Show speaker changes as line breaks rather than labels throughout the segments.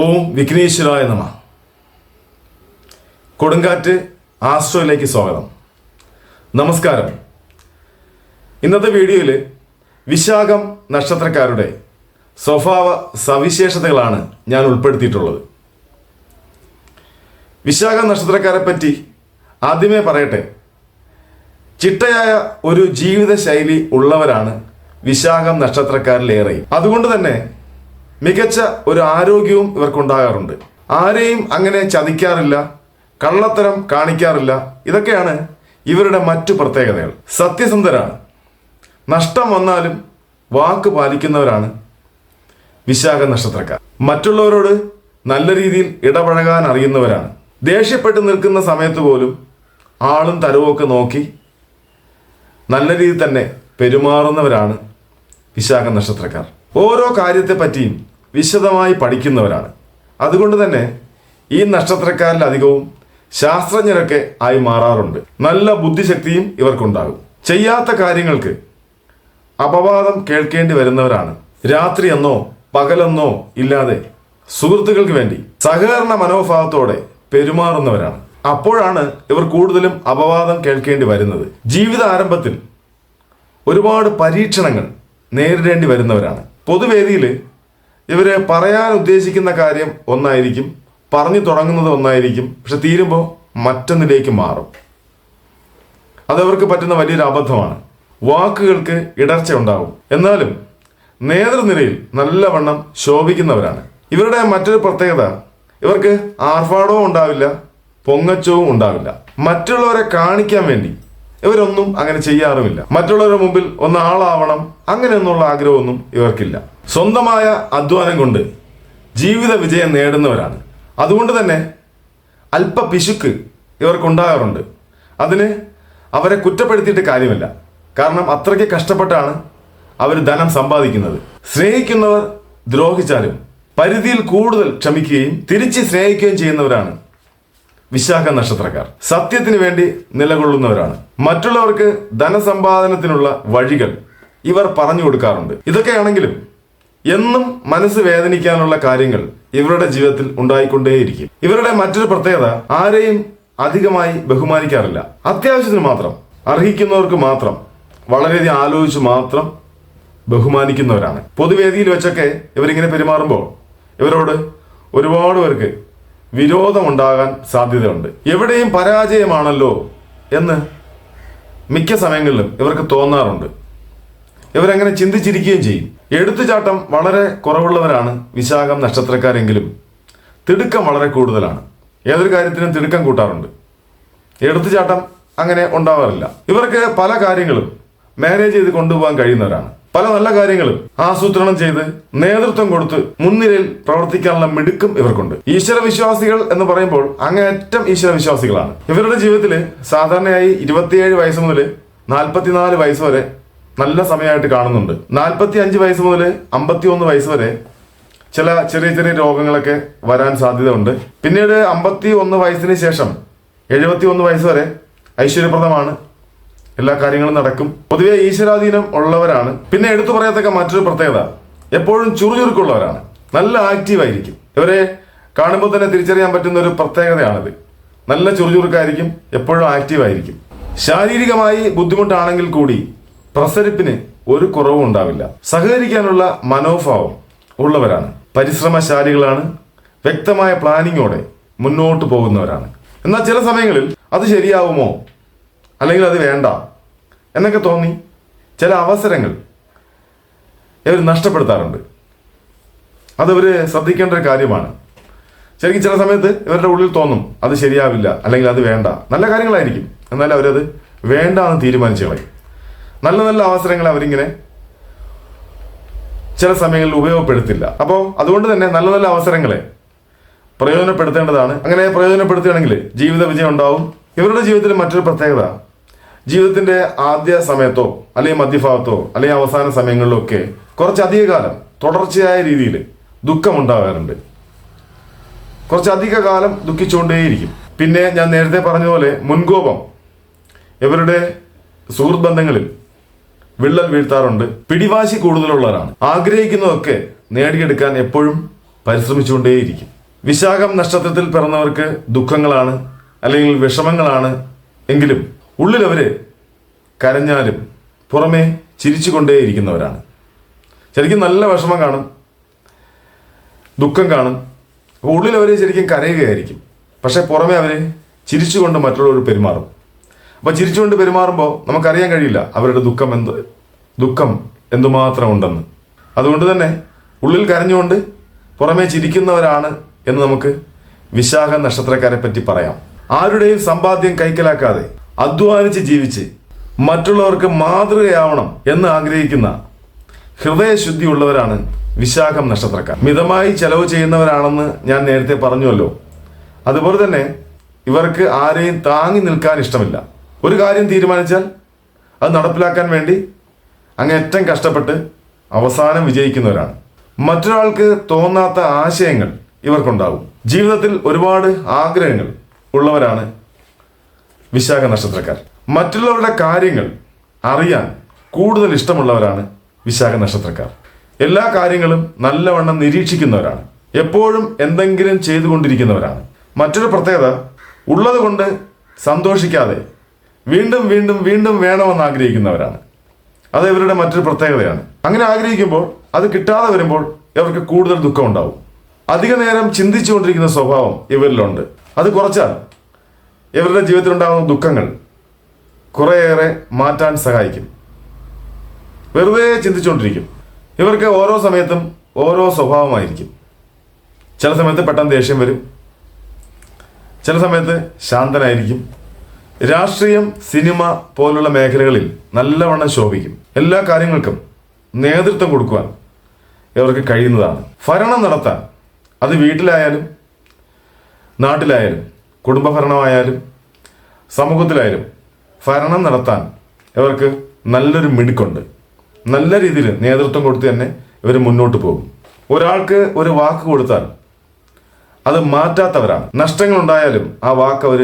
ഓം വിഘ്നേശ്വരായ നമ. കൊടുങ്കാറ്റ് ആസ്ട്രോയിലേക്ക് സ്വാഗതം. നമസ്കാരം. ഇന്നത്തെ വീഡിയോയിൽ വിശാഖം നക്ഷത്രക്കാരുടെ സ്വഭാവ സവിശേഷതകളാണ് ഞാൻ ഉൾപ്പെടുത്തിയിട്ടുള്ളത്. വിശാഖ നക്ഷത്രക്കാരെ പറ്റി ആദ്യമേ പറയട്ടെ. ചിട്ടയായ ഒരു ജീവിത ശൈലി ഉള്ളവരാണ് വിശാഖം നക്ഷത്രക്കാരിലേറെ. അതുകൊണ്ട് തന്നെ മികച്ച ഒരു ആരോഗ്യവും ഇവർക്കുണ്ടാകാറുണ്ട്. ആരെയും അങ്ങനെ ചതിക്കാറില്ല കള്ളത്തരം കാണിക്കാറില്ല. ഇതൊക്കെയാണ് ഇവരുടെ മറ്റു പ്രത്യേകതകൾ. സത്യസന്ധരാണ്. നഷ്ടം വന്നാലും വാക്ക് പാലിക്കുന്നവരാണ് വിശാഖ നക്ഷത്രക്കാർ മറ്റുള്ളവരോട് നല്ല രീതിയിൽ ഇടപഴകാൻ അറിയുന്നവരാണ്. ദേഷ്യപ്പെട്ട് നിൽക്കുന്ന സമയത്ത് പോലും ആളും തരവുമൊക്കെ നോക്കി നല്ല രീതിയിൽ തന്നെ പെരുമാറുന്നവരാണ് വിശാഖ നക്ഷത്രക്കാർ ഓരോ കാര്യത്തെ പറ്റിയും വിശദമായി പഠിക്കുന്നവരാണ്. അതുകൊണ്ട് തന്നെ ഈ നക്ഷത്രക്കാരിൽ അധികവും ശാസ്ത്രജ്ഞരൊക്കെ ആയി മാറാറുണ്ട്. നല്ല ബുദ്ധിശക്തിയും ഇവർക്കുണ്ടാകും. ചെയ്യാത്ത കാര്യങ്ങൾക്ക് അപവാദം കേൾക്കേണ്ടി വരുന്നവരാണ്. രാത്രി എന്നോ പകലെന്നോ ഇല്ലാതെ സുഹൃത്തുക്കൾക്ക് വേണ്ടി സഹകരണ മനോഭാവത്തോടെ പെരുമാറുന്നവരാണ്. അപ്പോഴാണ് ഇവർ കൂടുതലും അപവാദം കേൾക്കേണ്ടി വരുന്നത്. ജീവിത ആരംഭത്തിൽ ഒരുപാട് പരീക്ഷണങ്ങൾ നേരിടേണ്ടി വരുന്നവരാണ്. പൊതുവേദിയിൽ ഇവർ പറയാൻ ഉദ്ദേശിക്കുന്ന കാര്യം ഒന്നായിരിക്കും പറഞ്ഞു തുടങ്ങുന്നത് ഒന്നായിരിക്കും പക്ഷെ തീരുമ്പോൾ മറ്റൊന്നിലേക്ക് മാറും. അതവർക്ക് പറ്റുന്ന വലിയൊരു അബദ്ധമാണ്. വാക്കുകൾക്ക് ഇടർച്ച ഉണ്ടാകും എന്നാലും നേതൃനിരയിൽ നല്ലവണ്ണം ശോഭിക്കുന്നവരാണ്. ഇവരുടെ മറ്റൊരു പ്രത്യേകത ഇവർക്ക് ആർഭാടവും ഉണ്ടാവില്ല പൊങ്ങച്ചവും ഉണ്ടാവില്ല. മറ്റുള്ളവരെ കാണിക്കാൻ വേണ്ടി ഇവരൊന്നും അങ്ങനെ ചെയ്യാറുമില്ല. മറ്റുള്ളവരുടെ മുമ്പിൽ ഒന്ന് ആളാവണം അങ്ങനെയൊന്നുള്ള ആഗ്രഹമൊന്നും ഇവർക്കില്ല. സ്വന്തമായ അധ്വാനം കൊണ്ട് ജീവിത വിജയം നേടുന്നവരാണ്. അതുകൊണ്ട് തന്നെ അല്പ പിശുക്ക് ഇവർക്കുണ്ടാകാറുണ്ട്. അതിന് അവരെ കുറ്റപ്പെടുത്തിയിട്ട് കാര്യമില്ല. കാരണം അത്രയ്ക്ക് കഷ്ടപ്പെട്ടാണ് അവർ ധനം സമ്പാദിക്കുന്നത്. സ്നേഹിക്കുന്നവർ ദ്രോഹിച്ചാലും പരിധിയിൽ കൂടുതൽ ക്ഷമിക്കുകയും തിരിച്ച് സ്നേഹിക്കുകയും ചെയ്യുന്നവരാണ് വിശാഖ നക്ഷത്രക്കാർ. സത്യത്തിന് വേണ്ടി നിലകൊള്ളുന്നവരാണ്. മറ്റുള്ളവർക്ക് ധനസമ്പാദനത്തിനുള്ള വഴികൾ ഇവർ പറഞ്ഞു കൊടുക്കാറുണ്ട്. ഇതൊക്കെയാണെങ്കിലും എന്നും മനസ്സ് വേദനിക്കാനുള്ള കാര്യങ്ങൾ ഇവരുടെ ജീവിതത്തിൽ ഉണ്ടായിക്കൊണ്ടേയിരിക്കും. ഇവരുടെ മറ്റൊരു പ്രത്യേകത ആരെയും അധികമായി ബഹുമാനിക്കാറില്ല. അത്യാവശ്യത്തിന് മാത്രം അർഹിക്കുന്നവർക്ക് മാത്രം വളരെയധികം ആലോചിച്ച് മാത്രം ബഹുമാനിക്കുന്നവരാണ്. പൊതുവേദിയിൽ വെച്ചൊക്കെ ഇവരിങ്ങനെ പെരുമാറുമ്പോൾ ഇവരോട് ഒരുപാട് പേർക്ക് വിരോധമുണ്ടാകാൻ സാധ്യതയുണ്ട്. എവിടെയും പരാജയമാണല്ലോ എന്ന് മിക്ക സമയങ്ങളിലും ഇവർക്ക് തോന്നാറുണ്ട്. ഇവരങ്ങനെ ചിന്തിച്ചിരിക്കുകയും ചെയ്യും. എടുത്തുചാട്ടം വളരെ കുറവുള്ളവരാണ് വിശാഖം നക്ഷത്രക്കാരെങ്കിലും. തിടുക്കം വളരെ കൂടുതലാണ്. ഏതൊരു കാര്യത്തിനും തിടുക്കം കൂട്ടാറുണ്ട്. എടുത്തുചാട്ടം അങ്ങനെ ഉണ്ടാവാറില്ല. ഇവർക്ക് പല കാര്യങ്ങളും മാനേജ് ചെയ്ത് കൊണ്ടുപോകാൻ കഴിയുന്നവരാണ്. പല നല്ല കാര്യങ്ങളും ആസൂത്രണം ചെയ്ത് നേതൃത്വം കൊടുത്ത് മുൻനിരയിൽ പ്രവർത്തിക്കാനുള്ള മിടുക്കും ഇവർക്കുണ്ട്. ഈശ്വരവിശ്വാസികൾ എന്ന് പറയുമ്പോൾ അങ്ങേയറ്റം ഈശ്വരവിശ്വാസികളാണ്. ഇവരുടെ ജീവിതത്തിൽ സാധാരണയായി ഇരുപത്തിയേഴ് വയസ്സ് മുതൽ നാൽപ്പത്തിനാല് വയസ്സ് വരെ നല്ല സമയമായിട്ട് കാണുന്നുണ്ട്. നാൽപ്പത്തി അഞ്ച് വയസ്സ് മുതൽ അമ്പത്തി ഒന്ന് വയസ്സ് വരെ ചില ചെറിയ ചെറിയ രോഗങ്ങളൊക്കെ വരാൻ സാധ്യതയുണ്ട്. പിന്നീട് അമ്പത്തി ഒന്ന് വയസ്സിന് ശേഷം എഴുപത്തി ഒന്ന് വയസ്സ് വരെ ഐശ്വര്യപ്രദമാണ്. എല്ലാ കാര്യങ്ങളും നടക്കും. പൊതുവെ ഈശ്വരാധീനം ഉള്ളവരാണ്. പിന്നെ എടുത്തു പറയത്തക്ക മറ്റൊരു പ്രത്യേകത എപ്പോഴും ചുറുചുറുക്കുള്ളവരാണ്. നല്ല ആക്റ്റീവായിരിക്കും. ഇവരെ കാണുമ്പോൾ തന്നെ തിരിച്ചറിയാൻ പറ്റുന്ന ഒരു പ്രത്യേകതയാണിത്. നല്ല ചുറുചുറുക്കായിരിക്കും എപ്പോഴും ആക്റ്റീവായിരിക്കും. ശാരീരികമായി ബുദ്ധിമുട്ടാണെങ്കിൽ കൂടി പ്രസരിപ്പിന് ഒരു കുറവും ഉണ്ടാവില്ല. സഹകരിക്കാനുള്ള മനോഭാവം ഉള്ളവരാണ്. പരിശ്രമശാലികളാണ്. വ്യക്തമായ പ്ലാനിങ്ങോടെ മുന്നോട്ട് പോകുന്നവരാണ്. എന്നാൽ ചില സമയങ്ങളിൽ അത് ശരിയാവുമോ? അല്ലെങ്കിൽ അത് വേണ്ട? എന്നൊക്കെ തോന്നി ചില അവസരങ്ങൾ ഇവർ നഷ്ടപ്പെടുത്താറുണ്ട്. അതവർ ശ്രദ്ധിക്കേണ്ട ഒരു കാര്യമാണ്. ശരിക്കും ചില സമയത്ത് ഇവരുടെ ഉള്ളിൽ തോന്നും അത് ശരിയാവില്ല അല്ലെങ്കിൽ അത് വേണ്ട. നല്ല കാര്യങ്ങളായിരിക്കും. എന്നാൽ അവരത് വേണ്ട എന്ന് തീരുമാനിച്ചു കളയും നല്ല നല്ല അവസരങ്ങൾ അവരിങ്ങനെ ചില സമയങ്ങളിൽ ഉപയോഗപ്പെടുത്തില്ല. അപ്പോൾ അതുകൊണ്ട് തന്നെ നല്ല നല്ല അവസരങ്ങളെ പ്രയോജനപ്പെടുത്തേണ്ടതാണ്. അങ്ങനെ പ്രയോജനപ്പെടുത്തുകയാണെങ്കിൽ ജീവിത വിജയം ഉണ്ടാവും. ഇവരുടെ ജീവിതത്തിൽ മറ്റൊരു പ്രത്യേകത ജീവിതത്തിന്റെ ആദ്യ സമയത്തോ അല്ലെങ്കിൽ മധ്യഭാഗത്തോ അല്ലെങ്കിൽ അവസാന സമയങ്ങളിലോ ഒക്കെ കുറച്ചധിക കാലം തുടർച്ചയായ രീതിയിൽ ദുഃഖമുണ്ടാകാറുണ്ട് കുറച്ചധിക കാലം ദുഃഖിച്ചുകൊണ്ടേയിരിക്കും. പിന്നെ ഞാൻ നേരത്തെ പറഞ്ഞതുപോലെ മുൻകോപം. ഇവരുടെ സുഹൃത്ത് ബന്ധങ്ങളിൽ വിള്ളൽ വീഴ്ത്താറുണ്ട്. പിടിവാശി കൂടുതലുള്ളവരാണ്. ആഗ്രഹിക്കുന്നതൊക്കെ നേടിയെടുക്കാൻ എപ്പോഴും പരിശ്രമിച്ചുകൊണ്ടേയിരിക്കും. വിശാഖം നക്ഷത്രത്തിൽ പിറന്നവർക്ക് ദുഃഖങ്ങളാണ് അല്ലെങ്കിൽ വിഷമങ്ങളാണ് എങ്കിലും ഉള്ളിലവര് കരഞ്ഞാലും പുറമേ ചിരിച്ചുകൊണ്ടേയിരിക്കുന്നവരാണ്. ശരിക്കും നല്ല വിഷമം കാണും ദുഃഖം കാണും. അപ്പോൾ ഉള്ളിലവർ ശരിക്കും കരയുകയായിരിക്കും. പക്ഷേ പുറമേ അവർ ചിരിച്ചുകൊണ്ട് മറ്റുള്ളവർ പെരുമാറും. അപ്പോൾ ചിരിച്ചുകൊണ്ട് പെരുമാറുമ്പോൾ നമുക്കറിയാൻ കഴിയില്ല അവരുടെ ദുഃഖം എന്ത് ദുഃഖം എന്തുമാത്രം ഉണ്ടെന്ന് അതുകൊണ്ട് തന്നെ ഉള്ളിൽ കരഞ്ഞുകൊണ്ട് പുറമേ ചിരിക്കുന്നവരാണ് എന്ന് നമുക്ക് വിശാഖ നക്ഷത്രക്കാരെ പറ്റി പറയാം. ആരുടെയും സമ്പാദ്യം കൈക്കലാക്കാതെ അധ്വാനിച്ച് ജീവിച്ച് മറ്റുള്ളവർക്ക് മാതൃകയാവണം എന്ന് ആഗ്രഹിക്കുന്ന ഹൃദയശുദ്ധി ഉള്ളവരാണ് വിശാഖം നക്ഷത്രക്കാർ. മിതമായി ചെലവ് ചെയ്യുന്നവരാണെന്ന് ഞാൻ നേരത്തെ പറഞ്ഞുവല്ലോ. അതുപോലെ തന്നെ ഇവർക്ക് ആരെയും താങ്ങി നിൽക്കാൻ ഇഷ്ടമില്ല. ഒരു കാര്യം തീരുമാനിച്ചാൽ അത് നടപ്പിലാക്കാൻ വേണ്ടി അങ്ങേറ്റം കഷ്ടപ്പെട്ട് അവസാനം വിജയിക്കുന്നവരാണ്. മറ്റൊരാൾക്ക് തോന്നാത്ത ആശയങ്ങൾ ഇവർക്കുണ്ടാകും ജീവിതത്തിൽ ഒരുപാട് ആഗ്രഹങ്ങൾ ഉള്ളവരാണ് വിശാഖ നക്ഷത്രക്കാർ മറ്റുള്ളവരുടെ കാര്യങ്ങൾ അറിയാൻ കൂടുതൽ ഇഷ്ടമുള്ളവരാണ് വിശാഖ നക്ഷത്രക്കാർ എല്ലാ കാര്യങ്ങളും നല്ലവണ്ണം നിരീക്ഷിക്കുന്നവരാണ്. എപ്പോഴും എന്തെങ്കിലും ചെയ്തുകൊണ്ടിരിക്കുന്നവരാണ്. മറ്റൊരു പ്രത്യേകത ഉള്ളതുകൊണ്ട് സന്തോഷിക്കാതെ വീണ്ടും വീണ്ടും വീണ്ടും വേണമെന്ന് ആഗ്രഹിക്കുന്നവരാണ് അത് ഇവരുടെ മറ്റൊരു പ്രത്യേകതയാണ്. അങ്ങനെ ആഗ്രഹിക്കുമ്പോൾ അത് കിട്ടാതെ വരുമ്പോൾ ഇവർക്ക് കൂടുതൽ ദുഃഖം ഉണ്ടാവും. അധിക നേരം ചിന്തിച്ചുകൊണ്ടിരിക്കുന്ന സ്വഭാവം ഇവരിലുണ്ട്. അത് കുറച്ചാൽ ഇവരുടെ ജീവിതത്തിലുണ്ടാകുന്ന ദുഃഖങ്ങൾ കുറേയേറെ മാറ്റാൻ സഹായിക്കും. വെറുതെ ചിന്തിച്ചുകൊണ്ടിരിക്കും. ഇവർക്ക് ഓരോ സമയത്തും ഓരോ സ്വഭാവമായിരിക്കും. ചില സമയത്ത് പെട്ടെന്ന് ദേഷ്യം വരും. ചില സമയത്ത് ശാന്തനായിരിക്കും. രാഷ്ട്രീയം സിനിമ പോലുള്ള മേഖലകളിൽ നല്ലവണ്ണം ശോഭിക്കും. എല്ലാ കാര്യങ്ങൾക്കും നേതൃത്വം കൊടുക്കുവാൻ ഇവർക്ക് കഴിയുന്നതാണ്. ഭരണം നടത്താൻ അത് വീട്ടിലായാലും നാട്ടിലായാലും കുടുംബഭരണമായാലും സമൂഹത്തിലായാലും ഭരണം നടത്താൻ ഇവർക്ക് നല്ലൊരു മിടുക്കുണ്ട്. നല്ല രീതിയിൽ നേതൃത്വം കൊടുത്ത് തന്നെ ഇവർ മുന്നോട്ട് പോകും. ഒരാൾക്ക് ഒരു വാക്ക് കൊടുത്താൽ അത് മാറ്റാത്തവരാണ്. നഷ്ടങ്ങൾ ഉണ്ടായാലും ആ വാക്ക് അവർ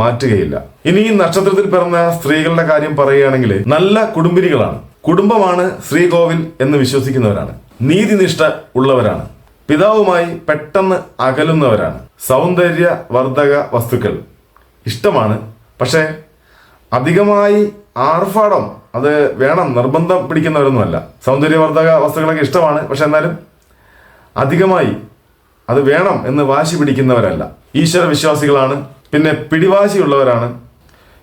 മാറ്റുകയില്ല. ഇനി ഈ നക്ഷത്രത്തിൽ പിറന്ന സ്ത്രീകളുടെ കാര്യം പറയുകയാണെങ്കിൽ നല്ല കുടുംബിനികളാണ്. കുടുംബമാണ് ശ്രീകോവിൽ എന്ന് വിശ്വസിക്കുന്നവരാണ്. നീതിനിഷ്ഠ ഉള്ളവരാണ്. പിതാവുമായി പെട്ടെന്ന് അകലുന്നവരാണ്. സൗന്ദര്യ വർദ്ധക വസ്തുക്കൾ ഇഷ്ടമാണ്. പക്ഷേ അധികമായി ആർഭാടം അത് വേണം നിർബന്ധം പിടിക്കുന്നവരൊന്നുമല്ല. സൗന്ദര്യവർദ്ധക വസ്തുക്കളൊക്കെ ഇഷ്ടമാണ് പക്ഷെ എന്നാലും അധികമായി അത് വേണം എന്ന് വാശി പിടിക്കുന്നവരല്ല. ഈശ്വര വിശ്വാസികളാണ് പിന്നെ പിടിവാശിയുള്ളവരാണ്.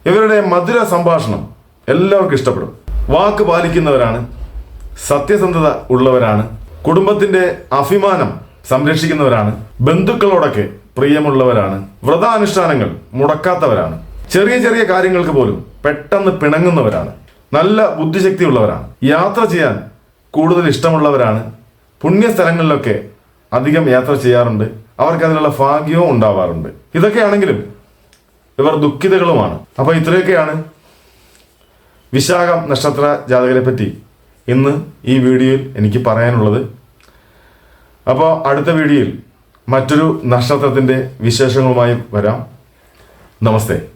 ഇവരുടെ മധുര സംഭാഷണം എല്ലാവർക്കും ഇഷ്ടപ്പെടും. വാക്ക് പാലിക്കുന്നവരാണ്. സത്യസന്ധത ഉള്ളവരാണ്. കുടുംബത്തിന്റെ അഭിമാനം സംരക്ഷിക്കുന്നവരാണ്. ബന്ധുക്കളോടൊക്കെ പ്രിയമുള്ളവരാണ്. വ്രതാനുഷ്ഠാനങ്ങൾ മുടക്കാത്തവരാണ്. ചെറിയ ചെറിയ കാര്യങ്ങൾക്ക് പോലും പെട്ടെന്ന് പിണങ്ങുന്നവരാണ്. നല്ല ബുദ്ധിശക്തി ഉള്ളവരാണ് യാത്ര ചെയ്യാൻ കൂടുതൽ ഇഷ്ടമുള്ളവരാണ്. പുണ്യസ്ഥലങ്ങളിലൊക്കെ അധികം യാത്ര ചെയ്യാറുണ്ട്. അവർക്ക് അതിനുള്ള ഭാഗ്യവും ഉണ്ടാവാറുണ്ട്. ഇതൊക്കെയാണെങ്കിലും ഇവർ ദുഃഖിതകളുമാണ്. അപ്പോൾ ഇത്രയൊക്കെയാണ് വിശാഖം നക്ഷത്ര ജാതകരെ പറ്റി ഇന്ന് ഈ വീഡിയോയിൽ എനിക്ക് പറയാനുള്ളത്. അപ്പോൾ അടുത്ത വീഡിയോയിൽ മറ്റൊരു നക്ഷത്രത്തിന്റെ വിശേഷങ്ങളുമായി വരാം. നമസ്തേ.